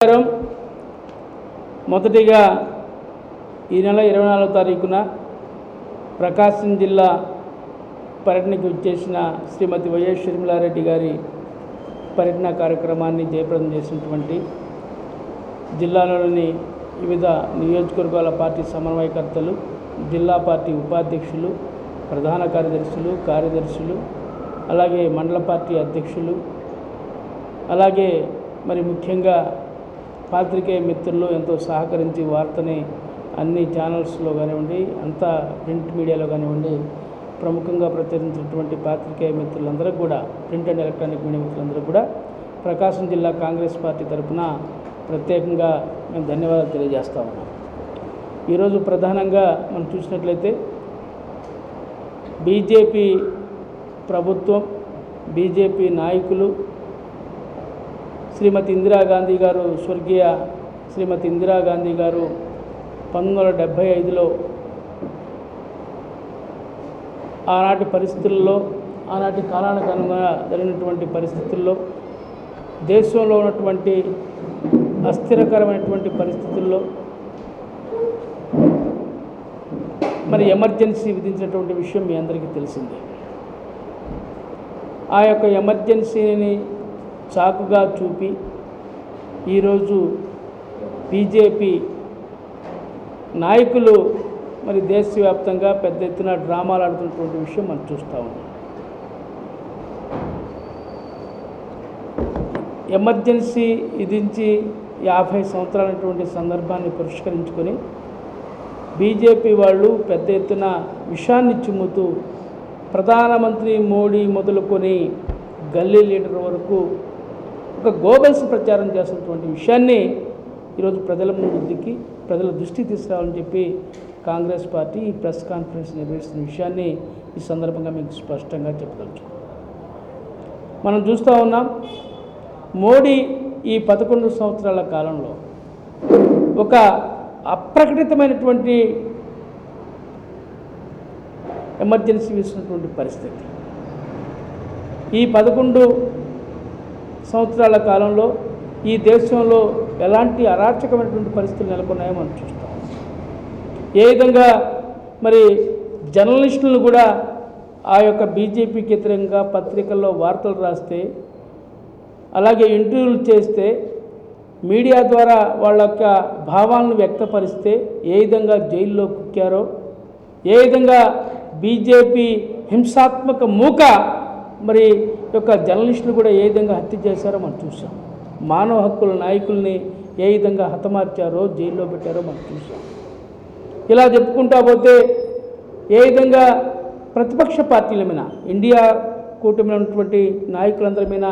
నమస్కారం. మొదటిగా ఈ నెల ఇరవై నాలుగో తారీఖున ప్రకాశం జిల్లా పర్యటనకు వచ్చేసిన శ్రీమతి వైఎస్ షర్మిలారెడ్డి గారి పర్యటన కార్యక్రమాన్ని జయప్రదం చేసినటువంటి జిల్లాలోని వివిధ నియోజకవర్గాల పార్టీ సమన్వయకర్తలు జిల్లా పార్టీ ఉపాధ్యక్షులు ప్రధాన కార్యదర్శులు కార్యదర్శులు అలాగే మండల పార్టీ అధ్యక్షులు అలాగే మరి ముఖ్యంగా పాత్రికేయ మిత్రులు ఎంతో సహకరించి వార్తని అన్ని ఛానల్స్లో కానివ్వండి అంతా ప్రింట్ మీడియాలో కానివ్వండి ప్రముఖంగా ప్రచురించినటువంటి పాత్రికేయ మిత్రులందరూ కూడా ప్రింట్ అండ్ ఎలక్ట్రానిక్ మీడియా మిత్రులందరూ కూడా ప్రకాశం జిల్లా కాంగ్రెస్ పార్టీ తరఫున ప్రత్యేకంగా మేము ధన్యవాదాలు తెలియజేస్తా ఉన్నాం. ఈరోజు ప్రధానంగా మనం చూసినట్లయితే బీజేపీ ప్రభుత్వం బీజేపీ నాయకులు శ్రీమతి ఇందిరాగాంధీ గారు స్వర్గీయ శ్రీమతి ఇందిరాగాంధీ గారు పంతొమ్మిది వందల డెబ్భై ఐదులో ఆనాటి పరిస్థితుల్లో ఆనాటి కాలానికి అనుగుణంగా జరిగినటువంటి పరిస్థితుల్లో దేశంలో ఉన్నటువంటి అస్థిరకరమైనటువంటి పరిస్థితుల్లో మరి ఎమర్జెన్సీ విధించినటువంటి విషయం మీ అందరికీ తెలిసిందే. ఆ యొక్క ఎమర్జెన్సీని చాకుగా చూపి ఈరోజు బీజేపీ నాయకులు మరి దేశవ్యాప్తంగా పెద్ద ఎత్తున డ్రామాలు ఆడుతున్నటువంటి విషయం మనం చూస్తూ ఉన్నాం. ఎమర్జెన్సీ విధించి యాభై సంవత్సరాలైనటువంటి సందర్భాన్ని పరిష్కరించుకొని బీజేపీ వాళ్ళు పెద్ద ఎత్తున విషాన్ని చిమ్ముతూ ప్రధానమంత్రి మోడీ మొదలుకొని గల్లీ లీడర్ వరకు ఒక గోబెల్స్ ప్రచారం చేస్తున్నటువంటి విషయాన్ని ఈరోజు ప్రజల ముందుకి ప్రజల దృష్టికి తీసుకురావాలని చెప్పి కాంగ్రెస్ పార్టీ ఈ ప్రెస్ కాన్ఫరెన్స్ నిర్వహిస్తున్న విషయాన్ని ఈ సందర్భంగా మీకు స్పష్టంగా చెప్పదలుచు మనం చూస్తూ ఉన్నాం మోడీ ఈ పదకొండు సంవత్సరాల కాలంలో ఒక అప్రకటితమైనటువంటి ఎమర్జెన్సీ వేసినటువంటి పరిస్థితి. ఈ పదకొండు సంవత్సరాల కాలంలో ఈ దేశంలో ఎలాంటి అరాచకమైనటువంటి పరిస్థితులు నెలకొన్నాయో మనం చూస్తాం. ఏ విధంగా మరి జర్నలిస్టులను కూడా ఆ యొక్క బీజేపీకి వ్యతిరేకంగా పత్రికల్లో వార్తలు రాస్తే అలాగే ఇంటర్వ్యూలు చేస్తే మీడియా ద్వారా వాళ్ళ యొక్క భావాలను వ్యక్తపరిస్తే ఏ విధంగా జైల్లో కుక్కారో ఏ విధంగా బీజేపీ హింసాత్మక మూక మరి యొక్క జర్నలిస్టులు కూడా ఏ విధంగా హత్య చేశారో మనం చూసాం మానవ హక్కుల నాయకుల్ని ఏ విధంగా హతమార్చారో జైల్లో పెట్టారో మనం చూసాం ఇలా చెప్పుకుంటా పోతే ఏ విధంగా ప్రతిపక్ష పార్టీల మీద ఇండియా కూటమిలో ఉన్నటువంటి నాయకులందరి మీద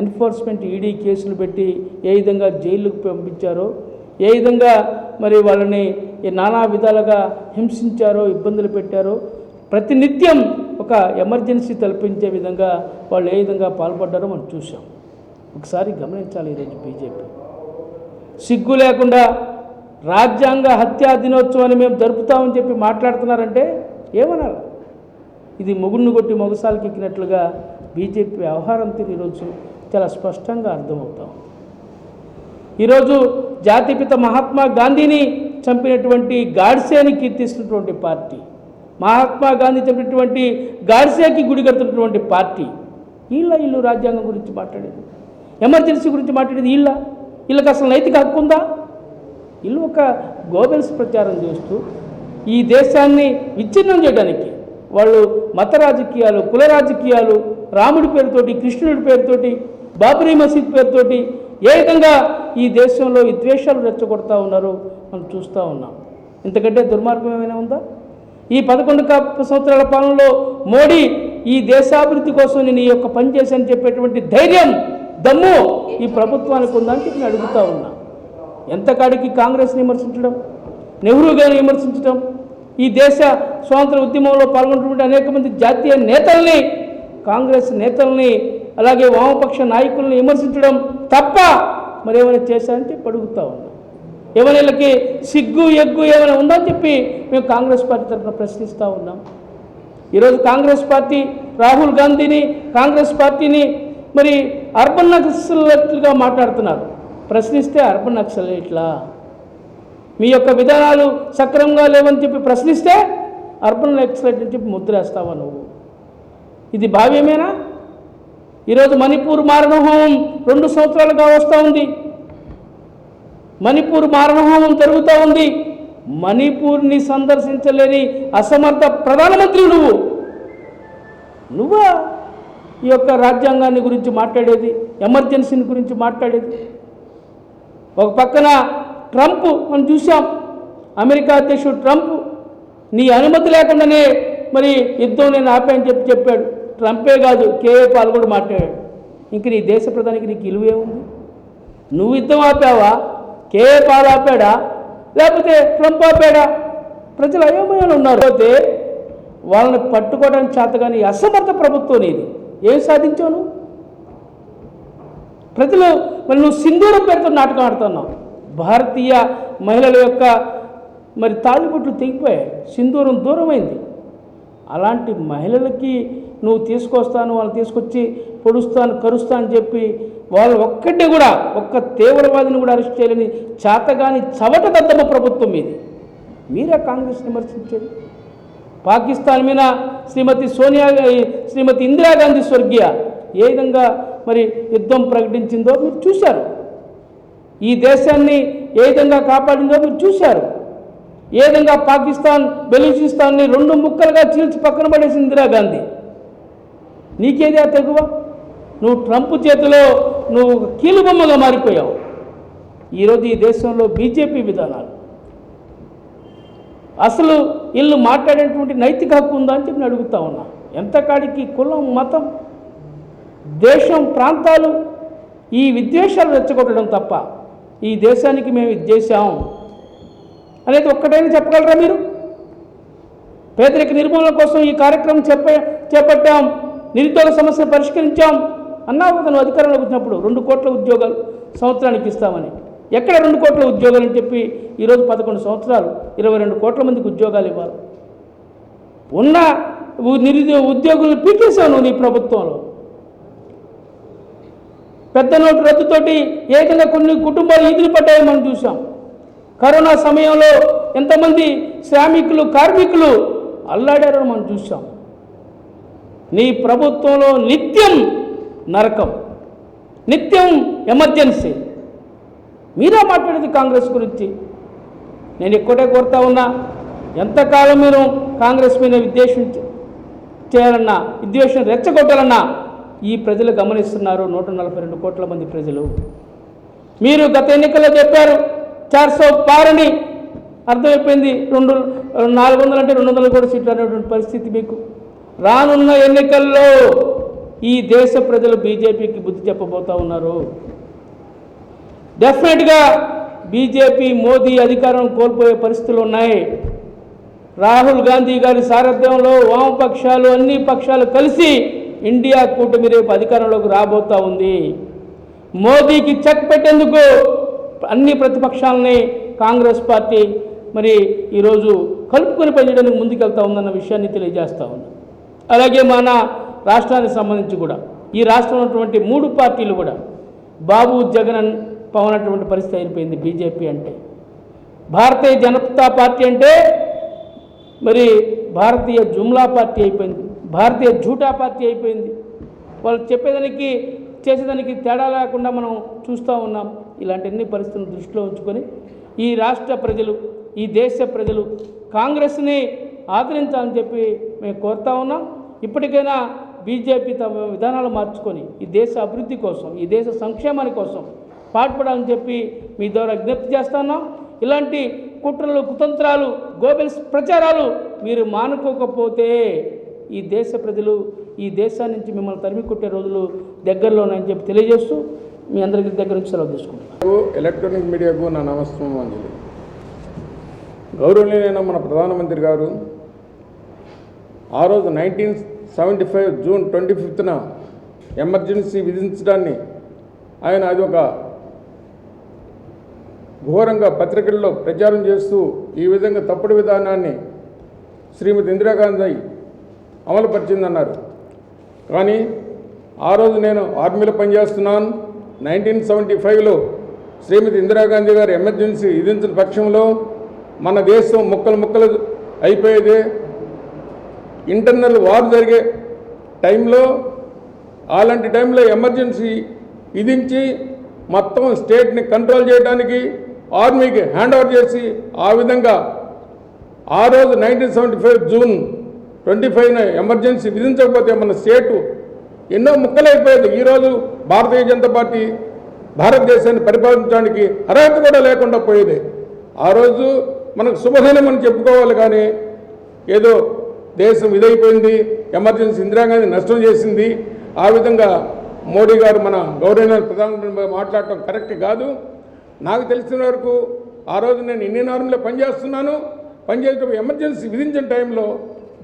ఎన్ఫోర్స్మెంట్ ఈడీ కేసులు పెట్టి ఏ విధంగా జైలుకు పంపించారో ఏ విధంగా మరి వాళ్ళని నానా విధాలుగా హింసించారో ఇబ్బందులు పెట్టారో ప్రతినిత్యం ఒక ఎమర్జెన్సీ తలపించే విధంగా వాళ్ళు ఏ విధంగా పాల్పడ్డారో మనం చూసాం ఒకసారి గమనించాలి ఈరోజు బీజేపీ. సిగ్గు లేకుండా రాజ్యాంగ హత్యా దినోత్సవాన్ని మేము జరుపుతామని చెప్పి మాట్లాడుతున్నారంటే ఏమనాలి? ఇది మొగుడిని కొట్టి మొగసాలకి ఎక్కినట్లుగా బీజేపీ వ్యవహారం తీరు ఈరోజు చాలా స్పష్టంగా అర్థమవుతాం. ఈరోజు జాతిపిత మహాత్మా గాంధీని చంపినటువంటి గాడ్సేని కీర్తిస్తున్నటువంటి పార్టీ. మహాత్మా గాంధీ చెప్పినటువంటి గార్సేకి గుడి కడుతున్నటువంటి పార్టీ వీళ్ళ ఇల్లు రాజ్యాంగం గురించి మాట్లాడేది. ఎమర్జెన్సీ గురించి మాట్లాడేది వీళ్ళ వీళ్ళకి అసలు నైతిక హక్కు ఉందా? వీళ్ళు ఒక గోబెల్స్ ప్రచారం చేస్తూ ఈ దేశాన్ని విచ్ఛిన్నం చేయడానికి వాళ్ళు మత రాజకీయాలు కుల రాజకీయాలు రాముడి పేరుతోటి కృష్ణుడి పేరుతోటి బాబరీ మసీద్ పేరుతోటి ఏ విధంగా ఈ దేశంలో విద్వేషాలు రెచ్చగొడతా ఉన్నారో మనం చూస్తూ ఉన్నాం. ఇంతకంటే దుర్మార్గం ఏమైనా ఉందా? ఈ పదకొండు సంవత్సరాల పాలనలో మోడీ ఈ దేశాభివృద్ధి కోసం నేను ఈ యొక్క పని చేశాను చెప్పేటువంటి ధైర్యం దమ్ము ఈ ప్రభుత్వానికి ఉందని చెప్పి నేను అడుగుతా ఉన్నా. ఎంతకాడికి కాంగ్రెస్ని విమర్శించడం నెహ్రూ గారిని విమర్శించడం ఈ దేశ స్వాతంత్ర ఉద్యమంలో పాల్గొన్నటువంటి అనేక మంది జాతీయ నేతల్ని కాంగ్రెస్ నేతల్ని అలాగే వామపక్ష నాయకుల్ని విమర్శించడం తప్ప మరేమైనా చేశారని చెప్పి అడుగుతా ఉన్నా. ఏమైనా వీళ్ళకి సిగ్గు ఎగ్గు ఏమైనా ఉందని చెప్పి మేము కాంగ్రెస్ పార్టీ తరఫున ప్రశ్నిస్తూ ఉన్నాం. ఈరోజు కాంగ్రెస్ పార్టీ రాహుల్ గాంధీని కాంగ్రెస్ పార్టీని మరి అర్బన్ నక్సలైట్లుగా మాట్లాడుతున్నారు. ప్రశ్నిస్తే అర్బన్ నక్సలైట్లా? మీ యొక్క విధానాలు సక్రమంగా లేవని చెప్పి ప్రశ్నిస్తే అర్బన్ నక్సలైట్ అని చెప్పి ముద్రేస్తావా నువ్వు? ఇది భావ్యమేనా? ఈరోజు మణిపూర్ మారణహోమం రెండు సంవత్సరాలుగా వస్తూ ఉంది. మణిపూర్ మారణహోమం జరుగుతూ ఉంది. మణిపూర్ని సందర్శించలేని అసమర్థ ప్రధానమంత్రి నువ్వు. నువ్వా ఈ యొక్క రాజ్యాంగాన్ని గురించి మాట్లాడేది ఎమర్జెన్సీని గురించి మాట్లాడేది? ఒక పక్కన ట్రంప్ మనం చూసాం అమెరికా అధ్యక్షుడు ట్రంప్ నీ అనుమతి లేకుండానే మరి యుద్ధం నేను ఆపాయని చెప్పి చెప్పాడు. ట్రంపే కాదు కేఏ పాల్ కూడా మాట్లాడాడు. ఇంక నీ దేశ ప్రధానికి నీకు ఇలువే ఉంది నువ్వు యుద్ధం ఆపావా? కేఏ పాల్ ఆపాడా లేకపోతే ట్రంప్ ఆపాడా ప్రజలు అయోమయాలు ఉన్నారు. పోతే వాళ్ళని పట్టుకోవడానికి కానీ అసమర్థ ప్రభుత్వం నీది. ఏం సాధించావు ప్రజలు మరి నువ్వు సింధూరం పేరుతో నాటకం ఆడుతున్నావు. భారతీయ మహిళల యొక్క మరి తాళిబొట్లు తెగిపోయాయి. సింధూరం దూరమైంది. అలాంటి మహిళలకి నువ్వు తీసుకొస్తాను వాళ్ళని తీసుకొచ్చి పొడుస్తాను కరుస్తా అని చెప్పి వాళ్ళు ఒక్కటే కూడా ఒక్క తీవ్రవాదిని కూడా అరెస్ట్ చేయలేని చేతగాని చవట దద్దమ్మ ప్రభుత్వం ఇది మీరే కాంగ్రెస్ విమర్శించేది? పాకిస్తాన్ మీద శ్రీమతి సోనియా శ్రీమతి ఇందిరాగాంధీ స్వర్గీయ ఏ విధంగా మరి యుద్ధం ప్రకటించిందో మీరు చూశారు. ఈ దేశాన్ని ఏ విధంగా కాపాడిందో మీరు చూశారు. ఏ విధంగా పాకిస్తాన్ బెలూచిస్తాన్ని రెండు ముక్కలుగా చీల్చి పక్కన పడేసి ఇందిరాగాంధీ నీకేది ఆ తెగువ? నువ్వు ట్రంప్ చేతిలో నువ్వు కీలుబొమ్మగా మారిపోయావు. ఈరోజు ఈ దేశంలో బీజేపీ విధానాలు. అసలు వీళ్ళు మాట్లాడేటువంటి నైతిక హక్కు ఉందా అని చెప్పి నేను అడుగుతా ఉన్నా. ఎంతకాడికి కులం మతం దేశం ప్రాంతాలు ఈ విద్వేషాలు రెచ్చగొట్టడం తప్ప ఈ దేశానికి మేము ఇది చేశాం అనేది ఒక్కటైనా చెప్పగలరా మీరు? పేదరిక నిర్మూలన కోసం ఈ కార్యక్రమం చెప్ప చేపట్టాం. నిరుద్యోగ సమస్య పరిష్కరించాం. అన్నావు కదా అధికారంలోకి వచ్చినప్పుడు రెండు కోట్ల ఉద్యోగాలు సంవత్సరానికి ఇస్తామని. ఎక్కడ రెండు కోట్ల ఉద్యోగాలు అని చెప్పి ఈరోజు పదకొండు సంవత్సరాలు ఇరవై రెండు కోట్ల మందికి ఉద్యోగాలు ఇవ్వాలి. ఉన్న నిరుద్యోగ ఉద్యోగులు పీకేశావు నీ ప్రభుత్వంలో. పెద్ద నోటు రద్దుతోటి ఏకంగా కొన్ని కుటుంబాలు ఈదులు పడ్డాయి మనం చూసాం కరోనా సమయంలో ఎంతమంది శ్రామికులు కార్మికులు అల్లాడారో మనం చూసాం నీ ప్రభుత్వంలో నిత్యం నరకం. నిత్యం ఎమర్జెన్సీ. మీరే మాట్లాడేది కాంగ్రెస్ గురించి. నేను ఇక్కడే కోరుతా ఉన్నా ఎంతకాలం మీరు కాంగ్రెస్ మీద విద్వేషం చేయాలన్నా విద్వేషం రెచ్చగొట్టాలన్నా ఈ ప్రజలు గమనిస్తున్నారు నూట నలభై రెండు కోట్ల మంది ప్రజలు. మీరు గత ఎన్నికల్లో చెప్పారు చార్సో పారని. అర్థమైపోయింది రెండు నాలుగు వందలు అంటే రెండు వందలు కూడా సీట్లు అనేటువంటి పరిస్థితి మీకు. రానున్న ఎన్నికల్లో ఈ దేశ ప్రజలు బీజేపీకి బుద్ధి చెప్పబోతా ఉన్నారు. డెఫినెట్గా బీజేపీ మోదీ అధికారం కోల్పోయే పరిస్థితులు ఉన్నాయి. రాహుల్ గాంధీ గారి సారథ్యంలో వామపక్షాలు అన్ని పక్షాలు కలిసి ఇండియా కూటమి రేపు అధికారంలోకి రాబోతా ఉంది. మోదీకి చెక్ పెట్టేందుకు అన్ని ప్రతిపక్షాలని కాంగ్రెస్ పార్టీ మరి ఈరోజు కలుపుకొని పనిచేయడానికి ముందుకెళ్తా ఉందన్న విషయాన్ని తెలియజేస్తూ ఉంది అలాగే మన రాష్ట్రానికి సంబంధించి కూడా. ఈ రాష్ట్రంలో ఉన్నటువంటి మూడు పార్టీలు కూడా బాబు జగన్ పవన్ అటువంటి పరిస్థితి అయిపోయింది బీజేపీ అంటే. భారతీయ జనతా పార్టీ అంటే మరి భారతీయ జుమ్లా పార్టీ అయిపోయింది. భారతీయ జూటా పార్టీ అయిపోయింది. వాళ్ళు చెప్పేదానికి చేసేదానికి తేడా లేకుండా మనం చూస్తూ ఉన్నాం. ఇలాంటి అన్ని పరిస్థితులను దృష్టిలో ఉంచుకొని ఈ రాష్ట్ర ప్రజలు ఈ దేశ ప్రజలు కాంగ్రెస్ని ఆదరించాలని చెప్పి మేము కోరుతా ఉన్నాం. ఇప్పటికైనా బీజేపీ తమ విధానాలు మార్చుకొని ఈ దేశ అభివృద్ధి కోసం ఈ దేశ సంక్షేమాని కోసం పాటుపడాలని చెప్పి మీ ద్వారా విజ్ఞప్తి చేస్తున్నాం ఇలాంటి కుట్రలు కుతంత్రాలు గోబెల్స్ ప్రచారాలు మీరు మానుకోకపోతే ఈ దేశ ప్రజలు ఈ దేశాన్ని నుంచి మిమ్మల్ని తరిమి కొట్టే రోజులు దగ్గరలో ఉన్నాయని చెప్పి తెలియజేస్తూ మీ అందరికి దగ్గర నుంచి సెలవు తీసుకుంటాను ఎలక్ట్రానిక్ మీడియాకు నా నమస్కారం అంజలి. గౌరవనీయమైన మన ప్రధానమంత్రి గారు ఆ రోజు nineteen seventy five June twenty ఫిఫ్త్న emergency విధించడాన్ని ఆయన అది ఒక ఘోరంగా పత్రికల్లో ప్రచారం చేస్తూ ఈ విధంగా తప్పుడు విధానాన్ని శ్రీమతి ఇందిరాగాంధీ అమలుపరిచిందన్నారు. కానీ ఆ రోజు నేను ఆర్మీలో పనిచేస్తున్నాను. నైన్టీన్ సెవెంటీ ఫైవ్లో శ్రీమతి ఇందిరాగాంధీ గారు ఎమర్జెన్సీ విధించిన పక్షంలో మన దేశం ముక్కలు ముక్కలు అయిపోయేది. ఇంటర్నల్ వార్ జరిగే టైంలో అలాంటి టైంలో ఎమర్జెన్సీ విధించి మొత్తం స్టేట్ని కంట్రోల్ చేయడానికి ఆర్మీకి హ్యాండ్ ఓవర్ చేసి ఆ విధంగా ఆ రోజు nineteen seventy five June twenty ఫైవ్న emergency విధించకపోతే మన స్టేటు ఎన్నో ముక్కలైపోయేది. ఈరోజు భారతీయ జనతా పార్టీ భారతదేశాన్ని పరిపాలించడానికి అర్హత కూడా లేకుండా పోయేది. ఆ రోజు మనకు శుభదినం అని చెప్పుకోవాలి కానీ ఏదో దేశం ఇదైపోయింది ఎమర్జెన్సీ ఇందిరాగాంధీ నష్టం చేసింది. ఆ విధంగా మోడీ గారు మన గౌరవ ప్రధానమంత్రి మాట్లాడటం కరెక్ట్ కాదు. నాకు తెలిసిన వరకు ఆ రోజు నేను ఇండియన్ ఆర్మీలో పనిచేస్తున్నాను. పనిచేసేటప్పుడు ఎమర్జెన్సీ విధించిన టైంలో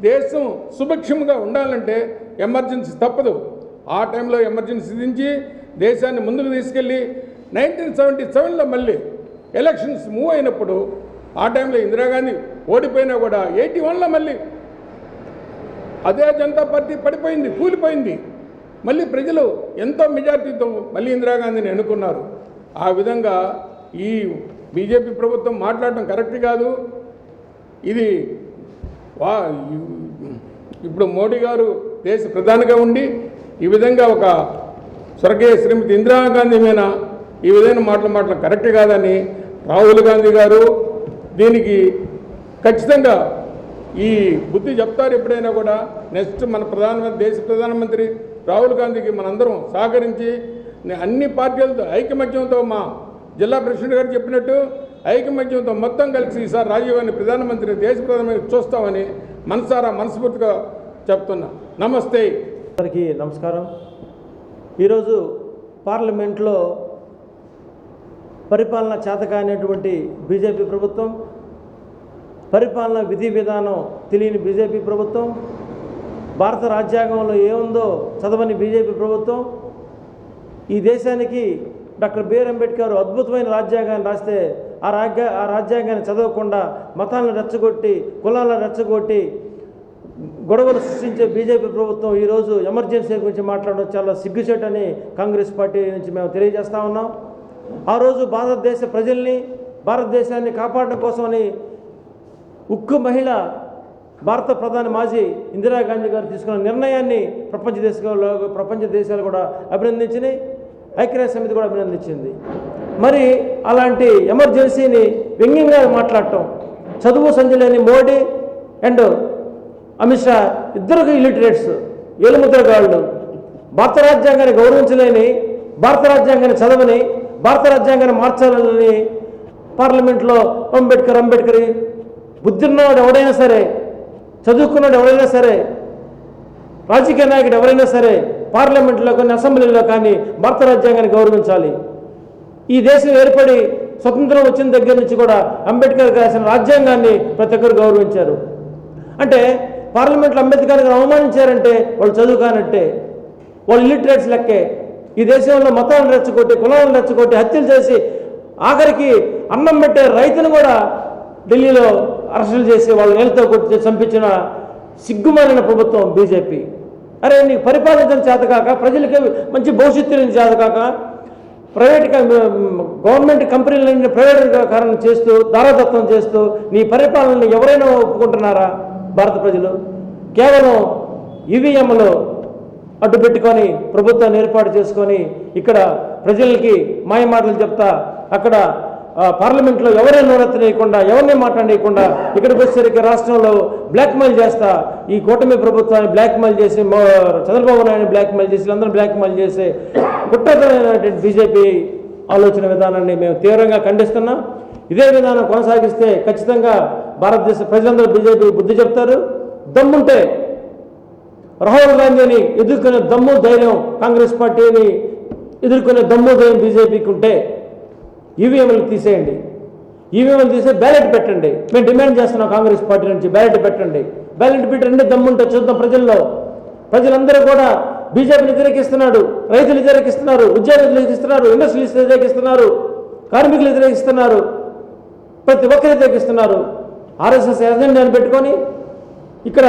దేశం సుభిక్షంగా ఉండాలంటే ఎమర్జెన్సీ తప్పదు. ఆ టైంలో ఎమర్జెన్సీ విధించి దేశాన్ని ముందుకు తీసుకెళ్ళి నైన్టీన్ సెవెంటీ సెవెన్లో మళ్ళీ ఎలక్షన్స్ మూవ్ అయినప్పుడు ఆ టైంలో ఇందిరాగాంధీ ఓడిపోయినా కూడా ఎయిటీ వన్లో మళ్ళీ అదే జనతా పార్టీ పడిపోయింది కూలిపోయింది. మళ్ళీ ప్రజలు ఎంతో మెజార్టీతో మళ్ళీ ఇందిరాగాంధీని ఎన్నుకున్నారు. ఆ విధంగా ఈ బీజేపీ ప్రభుత్వం మాట్లాడటం కరెక్ట్ కాదు. ఇది వా ఇప్పుడు మోడీ గారు దేశ ప్రధానిగా ఉండి ఈ విధంగా ఒక స్వర్గీయ శ్రీమతి ఇందిరాగాంధీ మీద ఈ విధమైన మాటలు మాటలు కరెక్ట్ కాదని రాహుల్ గాంధీ గారు దీనికి ఖచ్చితంగా ఈ బుద్ధి చెప్తారు ఎప్పుడైనా కూడా. నెక్స్ట్ మన ప్రధానమంత్రి దేశ ప్రధానమంత్రి రాహుల్ గాంధీకి మనందరం సహకరించి అన్ని పార్టీలతో ఐకమత్యంతో మా జిల్లా ప్రెసిడెంట్ గారు చెప్పినట్టు ఐకమత్యంతో మొత్తం కలిసి ఈసారి రాజీవ్ గాంధీ ప్రధానమంత్రి దేశ ప్రధానమంత్రి చూస్తామని మనసారా మనస్ఫూర్తిగా చెప్తున్నా. నమస్తే. అందరికీ నమస్కారం. ఈరోజు పార్లమెంట్లో పరిపాలన చేతకానటువంటి బీజేపీ ప్రభుత్వం పరిపాలన విధి విధానం తెలియని బీజేపీ ప్రభుత్వం భారత రాజ్యాంగంలో ఏముందో చదవని బీజేపీ ప్రభుత్వం ఈ దేశానికి డాక్టర్ బిఆర్ అంబేద్కర్ అద్భుతమైన రాజ్యాంగాన్ని రాస్తే ఆ రాజ్య ఆ రాజ్యాంగాన్ని చదవకుండా మతాలను రెచ్చగొట్టి కులాలను రెచ్చగొట్టి గొడవలు సృష్టించే బీజేపీ ప్రభుత్వం ఈరోజు ఎమర్జెన్సీ గురించి మాట్లాడడం చాలా సిగ్గుచేటని కాంగ్రెస్ పార్టీ నుంచి మేము తెలియజేస్తా ఉన్నాం. ఆ రోజు భారతదేశ ప్రజల్ని భారతదేశాన్ని కాపాడడం కోసమని ఉక్కు మహిళ భారత ప్రధాని మాజీ ఇందిరాగాంధీ గారు తీసుకున్న నిర్ణయాన్ని ప్రపంచ దేశాల్లో ప్రపంచ దేశాలు కూడా అభినందించినాయి ఐక్యరాజ్య సమితి కూడా అభినందించింది. మరి అలాంటి ఎమర్జెన్సీని వ్యంగ్యంగా మాట్లాడటం చదువు సంజలేని మోడీ అండ్ అమిత్ షా ఇద్దరు ఇల్లిటరేట్స్ ఏలుముద్రగాళ్ళు భారత రాజ్యాంగాన్ని గౌరవించలేని భారత రాజ్యాంగాన్ని చదవని భారత రాజ్యాంగాన్ని మార్చాలని పార్లమెంట్లో అంబేద్కర్ అంబేద్కర్ బుద్ధిన్నవాడు ఎవడైనా సరే చదువుకున్నాడు ఎవరైనా సరే రాజకీయ నాయకుడు ఎవరైనా సరే పార్లమెంట్లో కానీ అసెంబ్లీలో కానీ భారత రాజ్యాంగాన్ని గౌరవించాలి. ఈ దేశం ఏర్పడి స్వతంత్రం వచ్చిన దగ్గర నుంచి కూడా అంబేద్కర్ రాసిన రాజ్యాంగాన్ని ప్రతి ఒక్కరు గౌరవించారు. అంటే పార్లమెంట్లో అంబేద్కర్ గారు అవమానించారంటే వాళ్ళు చదువుకానట్టే వాళ్ళు లిటరేట్స్ లెక్కే. ఈ దేశంలో మతాలను రెచ్చగొట్టి కులాలను రెచ్చగొట్టి హత్యలు చేసి ఆఖరికి అన్నం పెట్టే రైతును కూడా ఢిల్లీలో అరెస్టులు చేసి వాళ్ళు నేలతో కొట్టి చంపించిన సిగ్గుమాలిన ప్రభుత్వం బీజేపీ. అరే నీకు పరిపాలించడం చేతకాక ప్రజలకి మంచి భవిష్యత్తు చేతకాక ప్రైవేట్ గవర్నమెంట్ కంపెనీలని ప్రైవేటీకరణ చేస్తూ దారాదత్తం చేస్తూ నీ పరిపాలనని ఎవరైనా ఒప్పుకుంటున్నారా భారత ప్రజలు? కేవలం ఈవీఎంలు అడ్డు పెట్టుకొని ప్రభుత్వాన్ని ఏర్పాటు చేసుకొని ఇక్కడ ప్రజలకి మాయమాటలు చెప్తా అక్కడ పార్లమెంట్లో ఎవరైనా నోరెత్తనేయకుండా ఎవరిని మాట్లాడేయకుండా ఇక్కడికి వచ్చేసరికి రాష్ట్రంలో బ్లాక్మెయిల్ చేస్తా ఈ కూటమి ప్రభుత్వాన్ని బ్లాక్మెయిల్ చేసి చంద్రబాబు నాయుడు బ్లాక్మెయిల్ చేసి అందరూ బ్లాక్మెయిల్ చేసి కుట్రమైనటువంటి బీజేపీ ఆలోచన విధానాన్ని మేము తీవ్రంగా ఖండిస్తున్నాం. ఇదే విధానం కొనసాగిస్తే ఖచ్చితంగా భారతదేశ ప్రజలందరూ బీజేపీ బుద్ధి చెప్తారు. దమ్ముంటే రాహుల్ గాంధీని ఎదుర్కొనే దమ్ము ధైర్యం కాంగ్రెస్ పార్టీని ఎదుర్కొనే దమ్ము ధైర్యం బీజేపీకి ఉంటే ఈవీఎంలు తీసేయండి. ఈవీఎంలు తీసే బ్యాలెట్ పెట్టండి. మేము డిమాండ్ చేస్తున్నాం కాంగ్రెస్ పార్టీ నుంచి బ్యాలెట్ పెట్టండి. బ్యాలెట్ పెట్టండి దమ్ముంటే చూద్దాం ప్రజల్లో. ప్రజలందరూ కూడా బీజేపీని వ్యతిరేకిస్తున్నాడు రైతులు వ్యతిరేకిస్తున్నారు ఉద్యోగులు వ్యతిరేకిస్తున్నారు ఇండస్ట్రీస్ వ్యతిరేకిస్తున్నారు కార్మికులు వ్యతిరేకిస్తున్నారు ప్రతి ఒక్కరు వ్యతిరేకిస్తున్నారు. ఆర్ఎస్ఎస్ ఎజెండాను పెట్టుకొని ఇక్కడ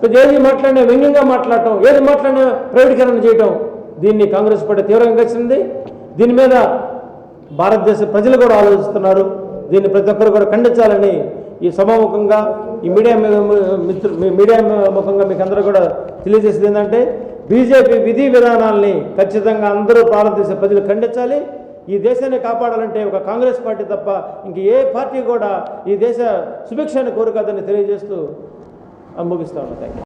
ప్రతి ఏది మాట్లాడినా వ్యంగ్యంగా మాట్లాడటం ఏది మాట్లాడినా ప్రైవేటీకరణ చేయటం దీన్ని కాంగ్రెస్ పార్టీ తీవ్రంగా వచ్చింది దీని మీద భారతదేశ ప్రజలు కూడా ఆలోచిస్తున్నారు. దీన్ని ప్రతి ఒక్కరు కూడా ఖండించాలని ఈ సభాముఖంగా ఈ మీడియా మిత్రు మీడియా ముఖంగా మీకు అందరూ కూడా తెలియజేసేది ఏంటంటే బీజేపీ విధి విధానాల్ని ఖచ్చితంగా అందరూ భారతదేశ ప్రజలు ఖండించాలి. ఈ దేశాన్ని కాపాడాలంటే ఒక కాంగ్రెస్ పార్టీ తప్ప ఇంక ఏ పార్టీ కూడా ఈ దేశ సుభిక్షాన్ని కోరుకోదని తెలియజేస్తూ ముగిస్తాను థ్యాంక్ యూ